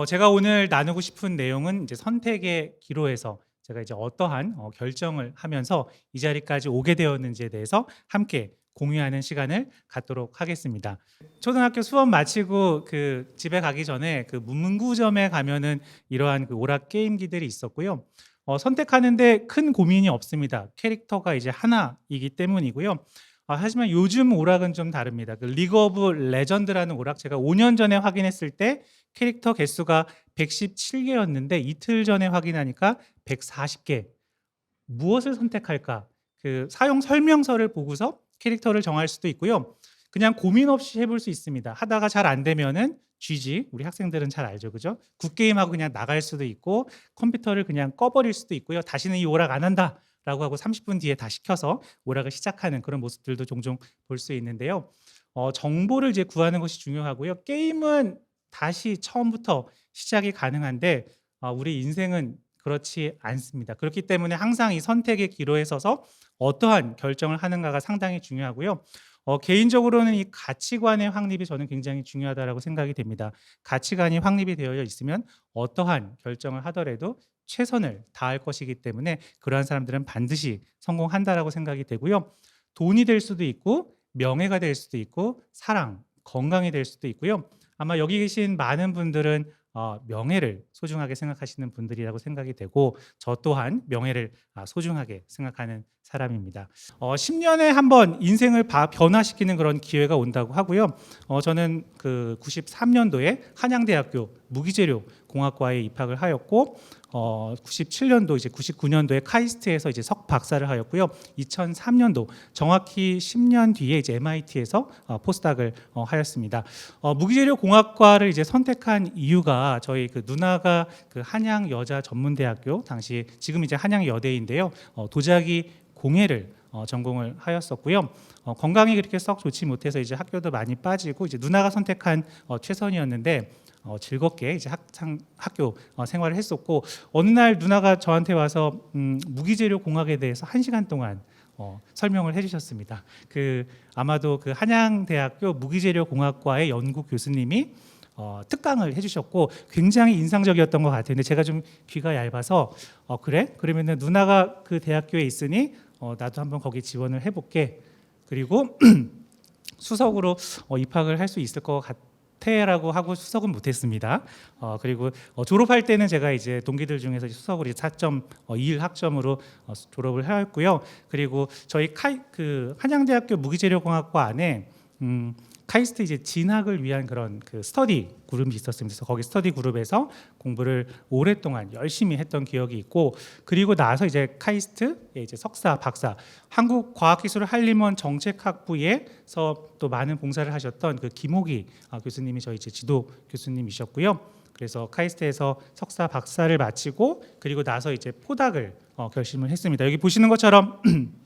어, 제가 오늘 나누고 싶은 내용은 이제 선택의 기로에서 제가 이제 어떠한 어, 결정을 하면서 이 자리까지 오게 되었는지에 대해서 함께 공유하는 시간을 갖도록 하겠습니다. 초등학교 수업 마치고 그 집에 가기 전에 그 문구점에 가면은 이러한 그 오락 게임기들이 있었고요. 어, 선택하는데 큰 고민이 없습니다. 캐릭터가 이제 하나이기 때문이고요. 아, 하지만 요즘 오락은 좀 다릅니다. 그 리그 오브 레전드라는 오락 제가 5년 전에 확인했을 때 캐릭터 개수가 117개였는데 이틀 전에 확인하니까 140개. 무엇을 선택할까? 그 사용 설명서를 보고서 캐릭터를 정할 수도 있고요. 그냥 고민 없이 해볼 수 있습니다. 하다가 잘 안 되면은 GG 우리 학생들은 잘 알죠, 그죠? 굿 게임하고 그냥 나갈 수도 있고 컴퓨터를 그냥 꺼버릴 수도 있고요. 다시는 이 오락 안 한다 라고 하고 30분 뒤에 다 시 켜서 오락을 시작하는 그런 모습들도 종종 볼 수 있는데요. 어, 정보를 이제 구하는 것이 중요하고요. 게임은 다시 처음부터 시작이 가능한데 어, 우리 인생은 그렇지 않습니다. 그렇기 때문에 항상 이 선택의 기로에 서서 어떠한 결정을 하는가가 상당히 중요하고요. 어, 개인적으로는 이 가치관의 확립이 저는 굉장히 중요하다라고 생각이 됩니다. 가치관이 확립이 되어 있으면 어떠한 결정을 하더라도 최선을 다할 것이기 때문에 그러한 사람들은 반드시 성공한다라고 생각이 되고요. 돈이 될 수도 있고 명예가 될 수도 있고 사랑, 건강이 될 수도 있고요. 아마 여기 계신 많은 분들은 어, 명예를 소중하게 생각하시는 분들이라고 생각이 되고 저 또한 명예를 아, 소중하게 생각하는 사람입니다. 어, 10년에 한 번 인생을 바, 변화시키는 그런 기회가 온다고 하고요. 어, 저는 그 93년도에 한양대학교 무기재료 공학과에 입학을 하였고 어, 97년도 이제 99년도에 카이스트에서 이제 석 박사를 하였고요. 2003년도 정확히 10년 뒤에 이제 MIT에서 어, 포스닥을 어, 하였습니다. 어, 무기재료 공학과를 이제 선택한 이유가 저희 그 누나가 그 한양 여자 전문대학교 당시 지금 이제 한양 여대인데요. 어, 도자기 공예를 어, 전공을 하였었고요. 어, 건강이 그렇게 썩 좋지 못해서 이제 학교도 많이 빠지고 이제 누나가 선택한 어, 최선이었는데 어, 즐겁게 이제 학창 학교 어, 생활을 했었고 어느 날 누나가 저한테 와서 음, 무기재료 공학에 대해서 한 시간 동안 어, 설명을 해주셨습니다. 그 아마도 그 한양대학교 무기재료 공학과의 연구 교수님이 어, 특강을 해주셨고 굉장히 인상적이었던 것 같은데 제가 좀 귀가 얇아서 어, 그래? 그러면은 누나가 그 대학교에 있으니 어, 나도 한번 거기 지원을 해볼게. 그리고 수석으로 어, 입학을 할 수 있을 것 같아 라고 하고 수석은 못했습니다. 어, 그리고 어, 졸업할 때는 제가 이제 동기들 중에서 수석으로 4.21 학점으로 어, 졸업을 하였고요. 그리고 저희 카이, 그 한양대학교 무기재료공학과 안에 음, 카이스트 이제 진학을 위한 그런 그 스터디 그룹이 있었습니다. 거기 스터디 그룹에서 공부를 오랫동안 열심히 했던 기억이 있고 그리고 나서 이제 카이스트에 이제 석사, 박사, 한국 과학기술 한림원 정책학부에서 또 많은 봉사를 하셨던 그 김호기 아, 교수님이 저희 이제 지도 교수님이셨고요. 그래서 카이스트에서 석사, 박사를 마치고 그리고 나서 이제 포닥을 어, 결심을 했습니다. 여기 보시는 것처럼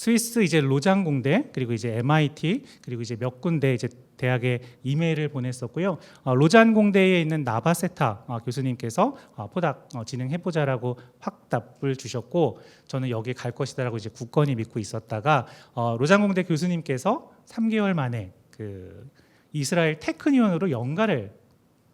스위스 이제 로장 공대 그리고 이제 MIT 그리고 이제 몇 군데 이제 대학에 이메일을 보냈었고요. 어, 로잔 공대에 있는 나바세타 어, 교수님께서 어, 포닥 어, 진행해 보자라고 확답을 주셨고 저는 여기 갈 것이다라고 이제 굳건히 믿고 있었다가 어, 로잔 공대 교수님께서 3개월 만에 그 이스라엘 테크니온으로 연가를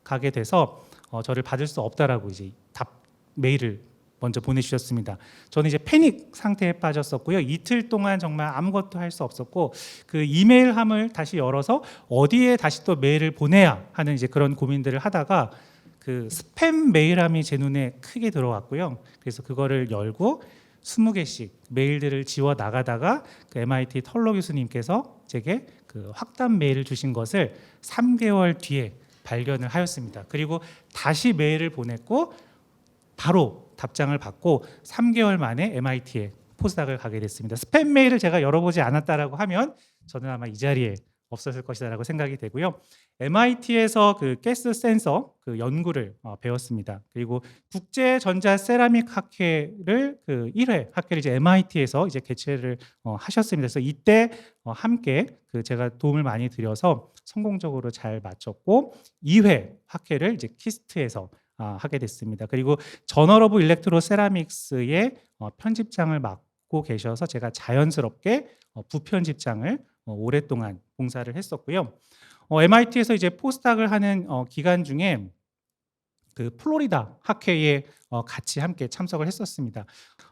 가게 돼서 어, 저를 받을 수 없다라고 이제 답 메일을 먼저 보내주셨습니다. 저는 이제 패닉 상태에 빠졌었고요. 이틀 동안 정말 아무것도 할 수 없었고 그 이메일함을 다시 열어서 어디에 다시 또 메일을 보내야 하는 이제 그런 고민들을 하다가 그 스팸 메일함이 제 눈에 크게 들어왔고요. 그래서 그거를 열고 20개씩 메일들을 지워 나가다가 그 MIT 털러 교수님께서 제게 그 확답 메일을 주신 것을 3개월 뒤에 발견을 하였습니다. 그리고 다시 메일을 보냈고 바로 답장을 받고 3개월 만에 MIT에 포스닥을 가게 됐습니다. 스팸 메일을 제가 열어보지 않았다라고 하면 저는 아마 이 자리에 없었을 것이다라고 생각이 되고요. MIT에서 그 가스 센서 그 연구를 어, 배웠습니다. 그리고 국제 전자 세라믹 학회를 그 1회 학회를 이제 MIT에서 이제 개최를 어, 하셨습니다. 그래서 이때 어, 함께 그 제가 도움을 많이 드려서 성공적으로 잘 마쳤고 2회 학회를 이제 키스트에서 아, 하게 됐습니다. 그리고 저널 오브 일렉트로 세라믹스의 어, 편집장을 맡고 계셔서 제가 자연스럽게 어, 부편집장을 어, 오랫동안 봉사를 했었고요. 어, MIT에서 이제 포스닥을 하는 어, 기간 중에 그 플로리다 학회에 어, 같이 함께 참석을 했었습니다.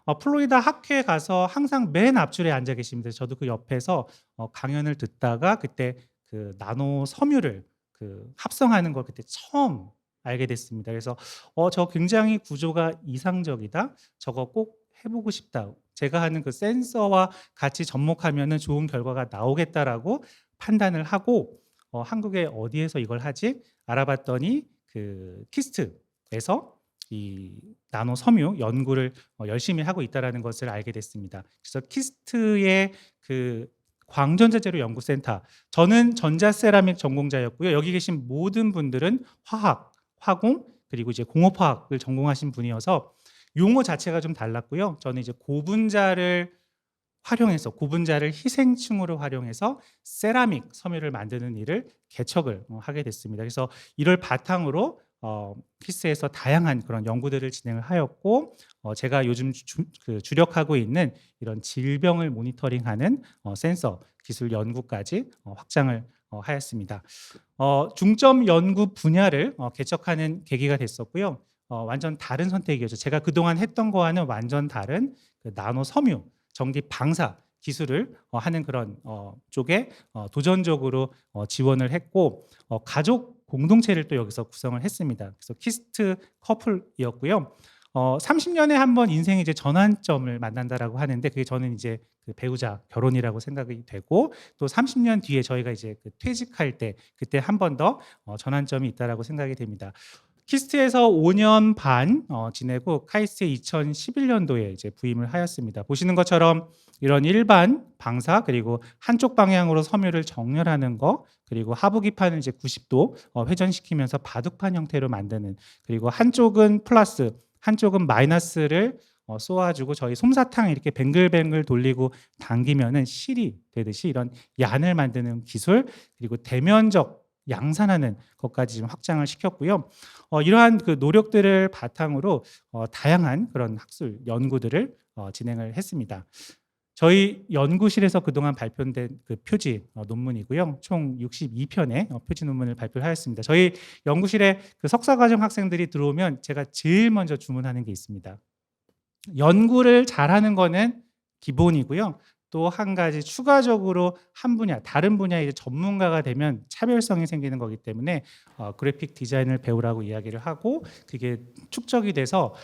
어, 플로리다 학회에 가서 항상 맨 앞줄에 앉아 계십니다. 저도 그 옆에서 어, 강연을 듣다가 그때 그 나노 섬유를 그 합성하는 걸 그때 처음 알게 됐습니다. 그래서 어, 저 굉장히 구조가 이상적이다. 저거 꼭 해보고 싶다. 제가 하는 그 센서와 같이 접목하면은 좋은 결과가 나오겠다라고 판단을 하고 어, 한국에 어디에서 이걸 하지 알아봤더니 그 키스트에서 이 나노 섬유 연구를 어, 열심히 하고 있다라는 것을 알게 됐습니다. 그래서 키스트의 그 광전자재료 연구센터 저는 전자세라믹 전공자였고요. 여기 계신 모든 분들은 화학, 화공 그리고 이제 공업화학을 전공하신 분이어서 용어 자체가 좀 달랐고요. 저는 이제 고분자를 활용해서 고분자를 희생층으로 활용해서 세라믹 섬유를 만드는 일을 개척을 어, 하게 됐습니다. 그래서 이를 바탕으로 어, 키스에서 다양한 그런 연구들을 진행을 하였고 어, 제가 요즘 주, 그 주력하고 있는 이런 질병을 모니터링하는 어, 센서 기술 연구까지 어, 확장을 어, 하였습니다. 어, 중점 연구 분야를 어, 개척하는 계기가 됐었고요. 어, 완전 다른 선택이었죠. 제가 그동안 했던 거와는 완전 다른 그 나노 섬유 전기 방사 기술을 어, 하는 그런 어, 쪽에 어, 도전적으로 어, 지원을 했고 어, 가족 공동체를 또 여기서 구성을 했습니다. 그래서 키스트 커플이었고요. 어, 30년에 한 번 인생의 이제 전환점을 만난다라고 하는데 그게 저는 이제 그 배우자 결혼이라고 생각이 되고 또 30년 뒤에 저희가 이제 그 퇴직할 때 그때 한 번 더 어, 전환점이 있다라고 생각이 됩니다. 키스트에서 5년 반 어, 지내고 카이스트에 2011년도에 이제 부임을 하였습니다. 보시는 것처럼 이런 일반 방사 그리고 한쪽 방향으로 섬유를 정렬하는 거 그리고 하부 기판을 이제 90도 어, 회전시키면서 바둑판 형태로 만드는 그리고 한쪽은 플러스 한쪽은 마이너스를 어, 쏘아주고 저희 솜사탕 이렇게 뱅글뱅글 돌리고 당기면은 실이 되듯이 이런 얀을 만드는 기술 그리고 대면적 양산하는 것까지 좀 확장을 시켰고요. 어, 이러한 그 노력들을 바탕으로 어, 다양한 그런 학술 연구들을 어, 진행을 했습니다. 저희 연구실에서 그동안 발표된 그 표지 어, 논문이고요. 총 62편의 어, 표지 논문을 발표하였습니다. 저희 연구실에 그 석사과정 학생들이 들어오면 제가 제일 먼저 주문하는 게 있습니다. 연구를 잘하는 거는 기본이고요. 또 한 가지 추가적으로 한 분야, 다른 분야의 전문가가 되면 차별성이 생기는 거기 때문에 어, 그래픽 디자인을 배우라고 이야기를 하고 그게 축적이 돼서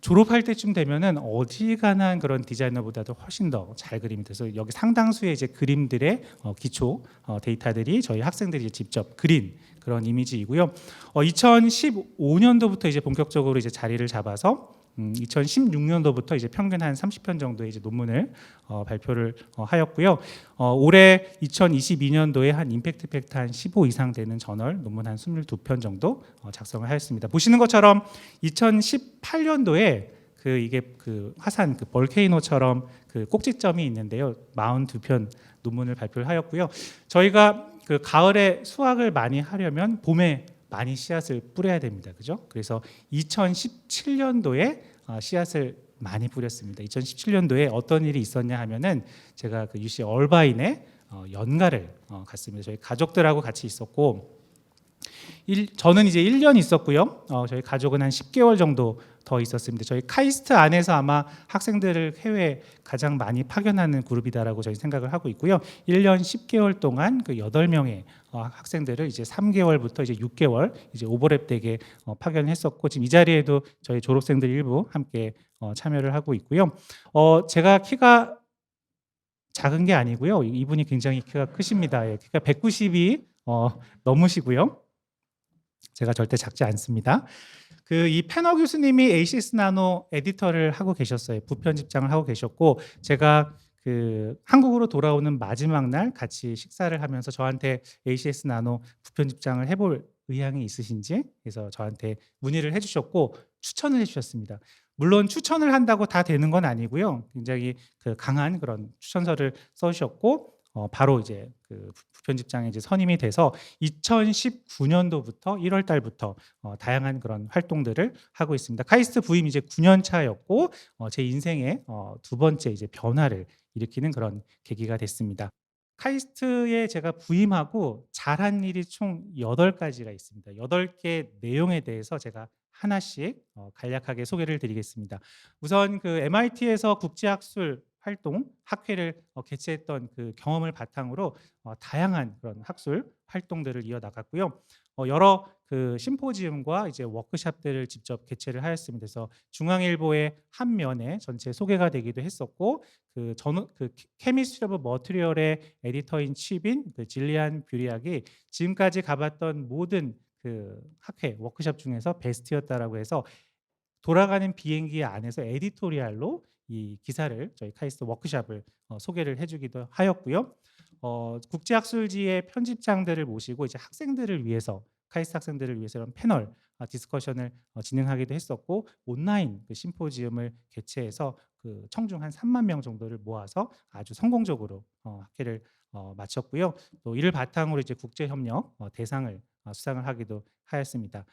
졸업할 때쯤 되면은 어지간한 그런 디자이너보다도 훨씬 더 잘 그립니다. 그래서 여기 상당수의 이제 그림들의 어, 기초 어, 데이터들이 저희 학생들이 직접 그린 그런 이미지이고요. 어, 2015년도부터 이제 본격적으로 이제 자리를 잡아서 음, 2016년도부터 이제 평균 한 30편 정도의 이제 논문을 어, 발표를 어, 하였고요. 어, 올해 2022년도에 한 임팩트 팩트 한 15 이상 되는 저널 논문 한 22편 정도 어, 작성을 하였습니다. 보시는 것처럼 2018년도에 그 이게 그 화산 그 볼케이노처럼 그 꼭지점이 있는데요. 42편 논문을 발표를 하였고요. 저희가 그 가을에 수확을 많이 하려면 봄에 많이 씨앗을 뿌려야 됩니다. 그죠? 그래서 2017년도에 어, 씨앗을 많이 뿌렸습니다. 2017년도에 어떤 일이 있었냐 하면은 제가 그 UC 얼바인에 어, 연가를 어, 갔습니다. 저희 가족들하고 같이 있었고 일, 저는 이제 1년 있었고요. 어, 저희 가족은 한 10개월 정도 더 있었습니다. 저희 카이스트 안에서 아마 학생들을 해외 가장 많이 파견하는 그룹이다라고 저희 생각을 하고 있고요. 1년 10개월 동안 그 8명의 어, 학생들을 이제 3개월부터 이제 6개월 이제 오버랩 되게 어, 파견했었고 지금 이 자리에도 저희 졸업생들 일부 함께 어, 참여를 하고 있고요. 어, 제가 키가 작은 게 아니고요. 이분이 굉장히 키가 크십니다. 예, 키가 190이 어, 넘으시고요. 제가 절대 작지 않습니다. 그 이 패너 교수님이 ACS 나노 에디터를 하고 계셨어요. 부편집장을 하고 계셨고 제가 그 한국으로 돌아오는 마지막 날 같이 식사를 하면서 저한테 ACS 나노 부편집장을 해볼 의향이 있으신지 그래서 저한테 문의를 해주셨고 추천을 해주셨습니다. 물론 추천을 한다고 다 되는 건 아니고요. 굉장히 그 강한 그런 추천서를 써주셨고 어, 바로 이제 그 부편집장에 이제 선임이 돼서 2019년도부터 1월 달부터 어, 다양한 그런 활동들을 하고 있습니다. 카이스트 부임 이제 9년 차였고 어, 제 인생의 어, 두 번째 이제 변화를 일으키는 그런 계기가 됐습니다. 카이스트에 제가 부임하고 잘한 일이 총 8가지가 있습니다. 8개 내용에 대해서 제가 하나씩 어, 간략하게 소개를 드리겠습니다. 우선 그 MIT에서 국제학술 활동 학회를 어, 개최했던 그 경험을 바탕으로 어, 다양한 그런 학술 활동들을 이어 나갔고요. 어, 여러 그 심포지움과 이제 워크샵들을 직접 개최를 하였습니다. 그래서 중앙일보의 한 면에 전체 소개가 되기도 했었고 그 전, 그 케미스트리 오브 머티리얼의 에디터인 칩인 그 질리안 뷰리악이 지금까지 가봤던 모든 그 학회 워크샵 중에서 베스트였다라고 해서 돌아가는 비행기 안에서 에디토리얼로 이 기사를 저희 카이스트 워크샵을 어, 소개를 해주기도 하였고요. 어, 국제학술지의 편집장들을 모시고 이제 학생들을 위해서 카이스트 학생들을 위해서 이런 패널 아, 디스커션을 어, 진행하기도 했었고 온라인 그 심포지움을 개최해서 그 청중 한 3만 명 정도를 모아서 아주 성공적으로 어, 학회를 어, 마쳤고요. 또 이를 바탕으로 이제 국제협력 어, 대상을 어, 수상을 하기도 하였습니다.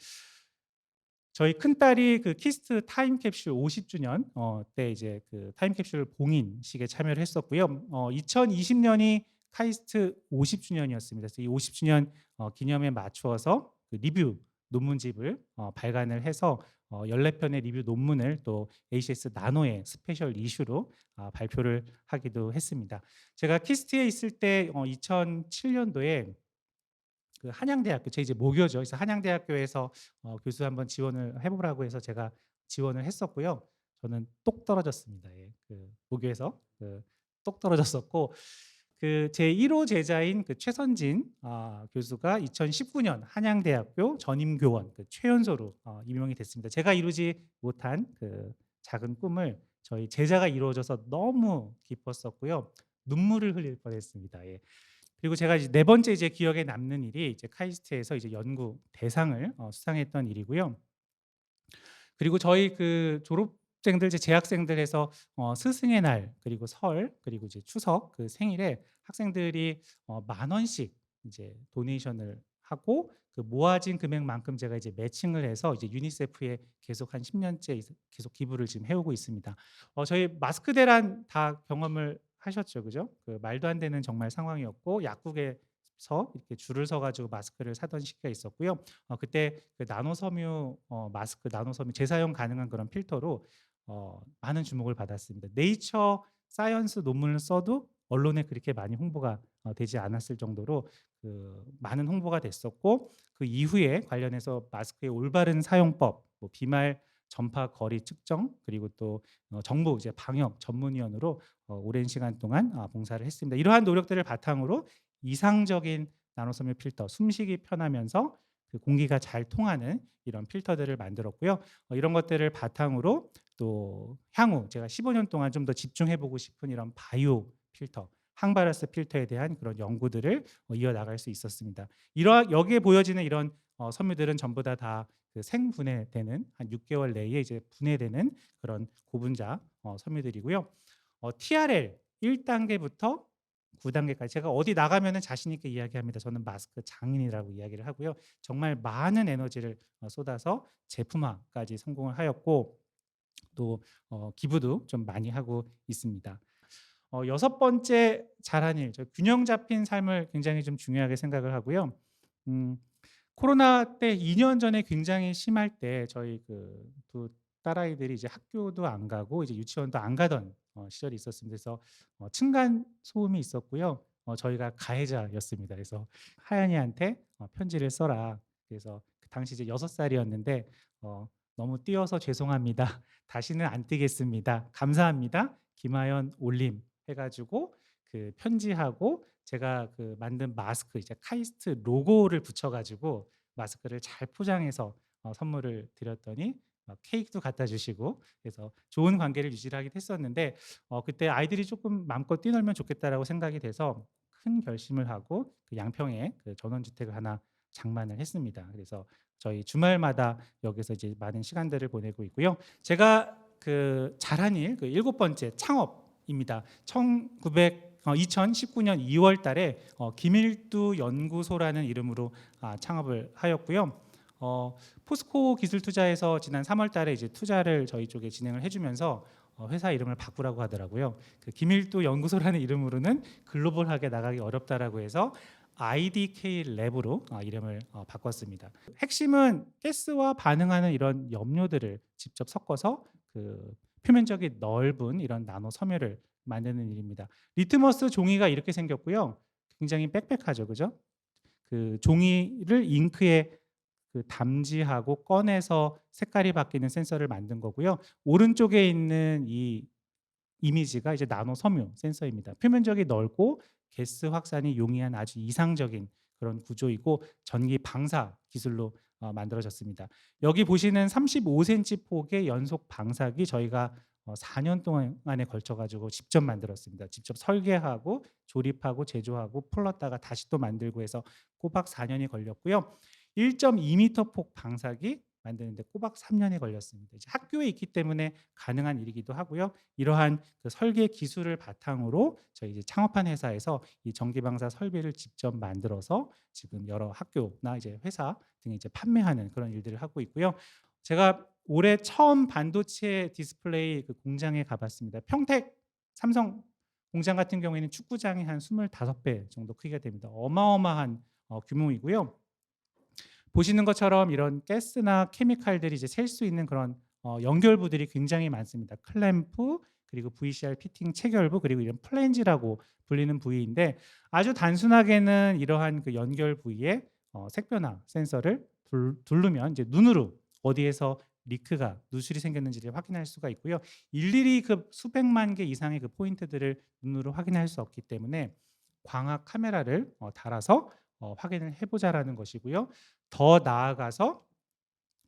저희 큰 딸이 그 키스트 타임캡슐 50주년 어, 때 이제 그 타임캡슐 봉인식에 참여를 했었고요. 어, 2020년이 카이스트 50주년이었습니다. 그래서 이 50주년 어, 기념에 맞추어서 그 리뷰 논문집을 어, 발간을 해서 어, 14편의 리뷰 논문을 또 ACS 나노의 스페셜 이슈로 아, 발표를 하기도 했습니다. 제가 키스트에 있을 때 어, 2007년도에 그 한양대학교 제 이제 모교죠. 그래서 한양대학교에서 어, 교수 한번 지원을 해보라고 해서 제가 지원을 했었고요. 저는 똑 떨어졌습니다. 예, 그 모교에서 그, 똑 떨어졌었고 그 제 1호 제자인 그 최선진 아, 교수가 2019년 한양대학교 전임 교원 그 최연소로 어, 임명이 됐습니다. 제가 이루지 못한 그 작은 꿈을 저희 제자가 이루어져서 너무 기뻤었고요. 눈물을 흘릴 뻔했습니다. 예. 그리고 제가 이제 네 번째 이제 기억에 남는 일이 이제 카이스트에서 이제 연구 대상을 어, 수상했던 일이고요. 그리고 저희 그 졸업생들 이제 재학생들 해서 어, 스승의 날 그리고 설 그리고 이제 추석 그 생일에 학생들이 어, 만 원씩 이제 도네이션을 하고 그 모아진 금액만큼 제가 이제 매칭을 해서 이제 유니세프에 계속 한 10년째 계속 기부를 지금 해오고 있습니다. 어, 저희 마스크 대란 다 경험을 하셨죠, 그죠? 그 말도 안 되는 정말 상황이었고 약국에 서 이렇게 줄을 서 가지고 마스크를 사던 시기가 있었고요. 어, 그때 그 나노 섬유 어, 마스크, 나노 섬유 재사용 가능한 그런 필터로 어, 많은 주목을 받았습니다. 네이처 사이언스 논문을 써도 언론에 그렇게 많이 홍보가 어, 되지 않았을 정도로 그 많은 홍보가 됐었고 그 이후에 관련해서 마스크의 올바른 사용법, 뭐 비말 전파 거리 측정 그리고 또 어, 정부 이제 방역 전문위원으로 어, 오랜 시간 동안 아, 봉사를 했습니다. 이러한 노력들을 바탕으로 이상적인 나노섬유 필터, 숨쉬기 편하면서 그 공기가 잘 통하는 이런 필터들을 만들었고요. 어, 이런 것들을 바탕으로 또 향후 제가 15년 동안 좀 더 집중해 보고 싶은 이런 바이오 필터, 항바이러스 필터에 대한 그런 연구들을 어, 이어 나갈 수 있었습니다. 이러 여기에 보여지는 이런 어, 섬유들은 전부 다 다 그 생분해되는 한 6개월 내에 이제 분해되는 그런 고분자 어, 섬유들이고요. 어, TRL 1단계부터 9단계까지 제가 어디 나가면은 자신 있게 이야기합니다. 저는 마스크 장인이라고 이야기를 하고요. 정말 많은 에너지를 어, 쏟아서 제품화까지 성공을 하였고 또 어, 기부도 좀 많이 하고 있습니다. 어, 여섯 번째 잘한 일, 저 균형 잡힌 삶을 굉장히 좀 중요하게 생각을 하고요. 음, 코로나 때 2년 전에 굉장히 심할 때 저희 그 두 딸아이들이 이제 학교도 안 가고 이제 유치원도 안 가던 어, 시절이 있었습니다. 그래서 어, 층간 소음이 있었고요. 어, 저희가 가해자였습니다. 그래서 하연이한테 어, 편지를 써라. 그래서 그 당시 이제 여섯 살이었는데 어, 너무 뛰어서 죄송합니다. 다시는 안 뛰겠습니다. 감사합니다. 김하연 올림 해가지고 그 편지하고 제가 그 만든 마스크 이제 카이스트 로고를 붙여가지고 마스크를 잘 포장해서 어, 선물을 드렸더니 막 케이크도 갖다 주시고 그래서 좋은 관계를 유지를 하긴 했었는데 어, 그때 아이들이 조금 마음껏 뛰놀면 좋겠다라고 생각이 돼서 큰 결심을 하고 그 양평에 그 전원주택을 하나 장만을 했습니다. 그래서 저희 주말마다 여기서 이제 많은 시간들을 보내고 있고요. 제가 그 잘한 일, 그 일곱 번째 창업입니다. 1900 어, 2019년 2월 달에 어, 김일두 연구소라는 이름으로 아, 창업을 하였고요. 어, 포스코 기술 투자에서 지난 3월 달에 이제 투자를 저희 쪽에 진행을 해주면서 어, 회사 이름을 바꾸라고 하더라고요. 그 김일도 연구소라는 이름으로는 글로벌하게 나가기 어렵다라고 해서 IDK 랩으로 어, 이름을 어, 바꿨습니다. 핵심은 가스와 반응하는 이런 염료들을 직접 섞어서 그 표면적이 넓은 이런 나노 섬유를 만드는 일입니다. 리트머스 종이가 이렇게 생겼고요. 굉장히 빽빽하죠, 그죠? 그 종이를 잉크에 그 담지하고 꺼내서 색깔이 바뀌는 센서를 만든 거고요. 오른쪽에 있는 이 이미지가 이제 나노 섬유 센서입니다. 표면적이 넓고 가스 확산이 용이한 아주 이상적인 그런 구조이고 전기 방사 기술로 어, 만들어졌습니다. 여기 보시는 35cm 폭의 연속 방사기 저희가 어, 4년 동안에 걸쳐 가지고 직접 만들었습니다. 직접 설계하고 조립하고 제조하고 풀었다가 다시 또 만들고 해서 꼬박 4년이 걸렸고요. 1.2m 폭 방사기 만드는데 꼬박 3년이 걸렸습니다. 이제 학교에 있기 때문에 가능한 일이기도 하고요. 이러한 그 설계 기술을 바탕으로 저희 이제 창업한 회사에서 이 전기 방사 설비를 직접 만들어서 지금 여러 학교나 이제 회사 등에 이제 판매하는 그런 일들을 하고 있고요. 제가 올해 처음 반도체 디스플레이 그 공장에 가봤습니다. 평택 삼성 공장 같은 경우에는 축구장이 한 25배 정도 크기가 됩니다. 어마어마한 어, 규모이고요. 보시는 것처럼 이런 가스나 케미칼들이 이제 셀 수 있는 그런 어, 연결부들이 굉장히 많습니다. 클램프 그리고 VCR 피팅 체결부 그리고 이런 플랜지라고 불리는 부위인데 아주 단순하게는 이러한 그 연결 부위에 어, 색변화 센서를 둘, 두르면 이제 눈으로 어디에서 리크가 누출이 생겼는지를 확인할 수가 있고요. 일일이 그 수백만 개 이상의 그 포인트들을 눈으로 확인할 수 없기 때문에 광학 카메라를 어, 달아서 어, 확인을 해보자라는 것이고요. 더 나아가서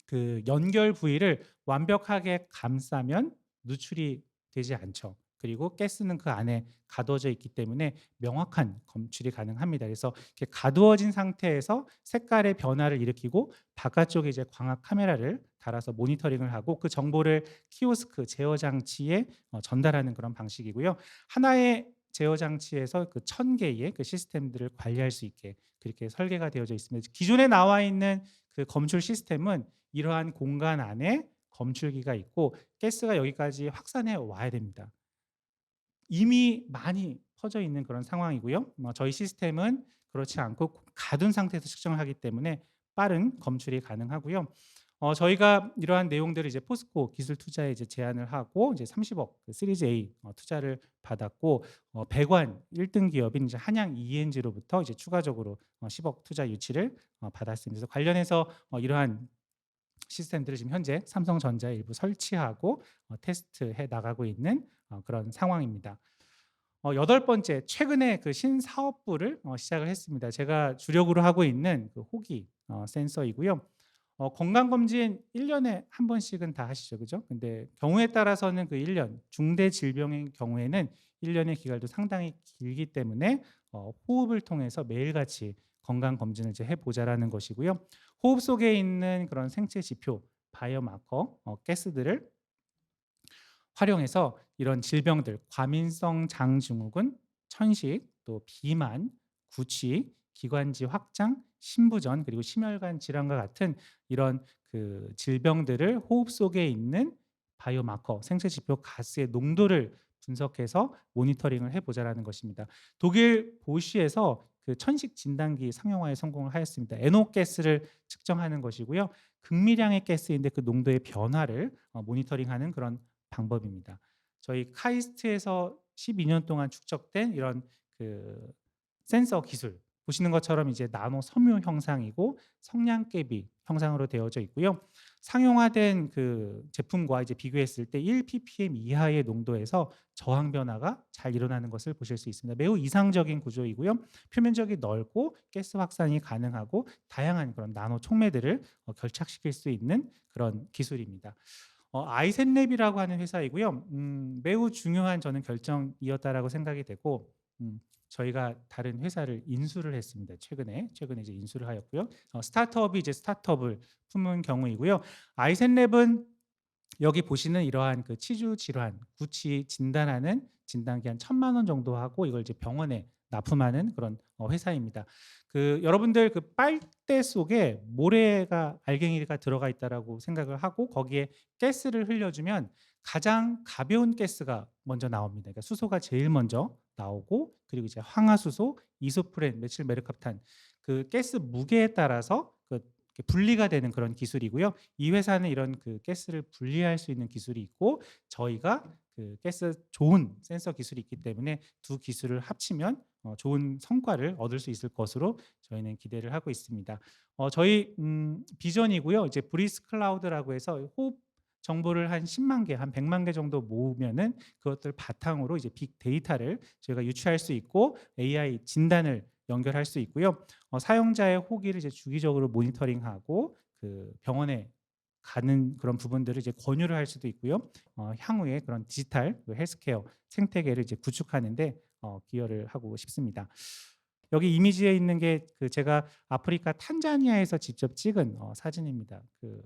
그 연결 부위를 완벽하게 감싸면 누출이 되지 않죠. 그리고 가스는 그 안에 가두어져 있기 때문에 명확한 검출이 가능합니다. 그래서 이렇게 가두어진 상태에서 색깔의 변화를 일으키고 바깥쪽에 이제 광학 카메라를 달아서 모니터링을 하고 그 정보를 키오스크 제어 장치에 어, 전달하는 그런 방식이고요. 하나의 제어 장치에서 그 천 개의 그 시스템들을 관리할 수 있게 그렇게 설계가 되어져 있습니다. 기존에 나와 있는 그 검출 시스템은 이러한 공간 안에 검출기가 있고 가스가 여기까지 확산해 와야 됩니다. 이미 많이 퍼져 있는 그런 상황이고요. 어, 저희 시스템은 그렇지 않고 가둔 상태에서 측정을 하기 때문에 빠른 검출이 가능하고요. 어, 저희가 이러한 내용들을 이제 포스코 기술 투자에 이제 제안을 하고 이제 30억 그 시리즈 A 어, 투자를 받았고 어, 배관 1등 기업인 이제 한양 ENG로부터 이제 추가적으로 어, 10억 투자 유치를 어, 받았습니다. 그래서 관련해서 어, 이러한 시스템들을 지금 현재 삼성전자에 일부 설치하고 어, 테스트해 나가고 있는 어, 그런 상황입니다. 어, 여덟 번째, 최근에 그 신사업부를 어, 시작을 했습니다. 제가 주력으로 하고 있는 그 호기 어, 센서이고요. 어, 건강검진 1년에 한 번씩은 다 하시죠. 그죠? 근데 경우에 따라서는 그 1년, 중대 질병의 경우에는 1년의 기간도 상당히 길기 때문에 어, 호흡을 통해서 매일같이 건강 검진을 이제 해보자라는 것이고요. 호흡 속에 있는 그런 생체 지표, 바이오마커, 어, 가스들을 활용해서 이런 질병들, 과민성 장증후군, 천식, 또 비만, 구취, 기관지 확장, 신부전 그리고 심혈관 질환과 같은 이런 그 질병들을 호흡 속에 있는 바이오마커 생체 지표 가스의 농도를 분석해서 모니터링을 해보자라는 것입니다. 독일 보쉬에서 그 천식 진단기 상용화에 성공을 하였습니다. NO 가스를 측정하는 것이고요. 극미량의 가스인데 그 농도의 변화를 어, 모니터링하는 그런 방법입니다. 저희 카이스트에서 12년 동안 축적된 이런 그 센서 기술 보시는 것처럼 이제 나노 섬유 형상이고 성냥개비 형상으로 되어져 있고요. 상용화된 그 제품과 이제 비교했을 때 1 ppm 이하의 농도에서 저항 변화가 잘 일어나는 것을 보실 수 있습니다. 매우 이상적인 구조이고요. 표면적이 넓고 가스 확산이 가능하고 다양한 그런 나노 촉매들을 어, 결착시킬 수 있는 그런 기술입니다. 어, 아이센랩이라고 하는 회사이고요. 음, 매우 중요한 저는 결정이었다라고 생각이 되고 음, 저희가 다른 회사를 인수를 했습니다. 최근에 최근에 이제 인수를 하였고요. 어, 스타트업이 이제 스타트업을 품은 경우이고요. 아이센랩은 여기 보시는 이러한 그 치주 질환, 구취 진단하는 진단기 한 천만 원 정도 하고 이걸 이제 병원에 납품하는 그런 어, 회사입니다. 그 여러분들 그 빨대 속에 모래가 알갱이가 들어가 있다라고 생각을 하고 거기에 가스를 흘려주면 가장 가벼운 가스가 먼저 나옵니다. 그러니까 수소가 제일 먼저 나오고 그리고 이제 황화수소, 이소프렌, 메칠 메르캅탄 그 가스 무게에 따라서 그 분리가 되는 그런 기술이고요. 이 회사는 이런 그 가스를 분리할 수 있는 기술이 있고 저희가 그 가스 좋은 센서 기술이 있기 때문에 두 기술을 합치면 어, 좋은 성과를 얻을 수 있을 것으로 저희는 기대를 하고 있습니다. 어, 저희 음, 비전이고요. 이제 브리스 클라우드라고 해서 호흡 정보를 한 10만 개, 한 100만 개 정도 모으면은 그것들 바탕으로 이제 빅 데이터를 저희가 유추할 수 있고 AI 진단을 연결할 수 있고요. 어, 사용자의 호기를 이제 주기적으로 모니터링하고 그 병원에 가는 그런 부분들을 이제 권유를 할 수도 있고요. 어, 향후에 그런 디지털 그 헬스케어 생태계를 이제 구축하는데 어, 기여를 하고 싶습니다. 여기 이미지에 있는 게 그 제가 아프리카 탄자니아에서 직접 찍은 어, 사진입니다. 그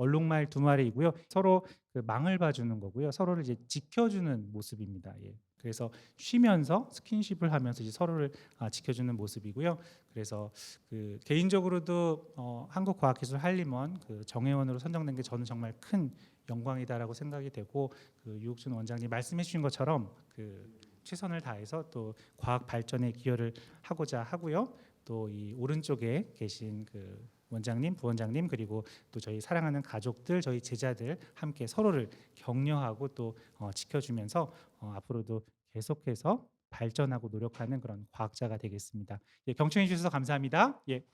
얼룩말 두 마리이고요. 서로 그 망을 봐주는 거고요. 서로를 이제 지켜주는 모습입니다. 예. 그래서 쉬면서 스킨십을 하면서 이제 서로를 아, 지켜주는 모습이고요. 그래서 그 개인적으로도 어, 한국과학기술 한림원 그 정회원으로 선정된 게 저는 정말 큰 영광이다라고 생각이 되고 그 유욱준 원장님 말씀해 주신 것처럼 그 최선을 다해서 또 과학 발전에 기여를 하고자 하고요. 또 이 오른쪽에 계신 그 원장님, 부원장님 그리고 또 저희 사랑하는 가족들, 저희 제자들 함께 서로를 격려하고 또 어, 지켜주면서 어, 앞으로도 계속해서 발전하고 노력하는 그런 과학자가 되겠습니다. 예, 경청해 주셔서 감사합니다. 예.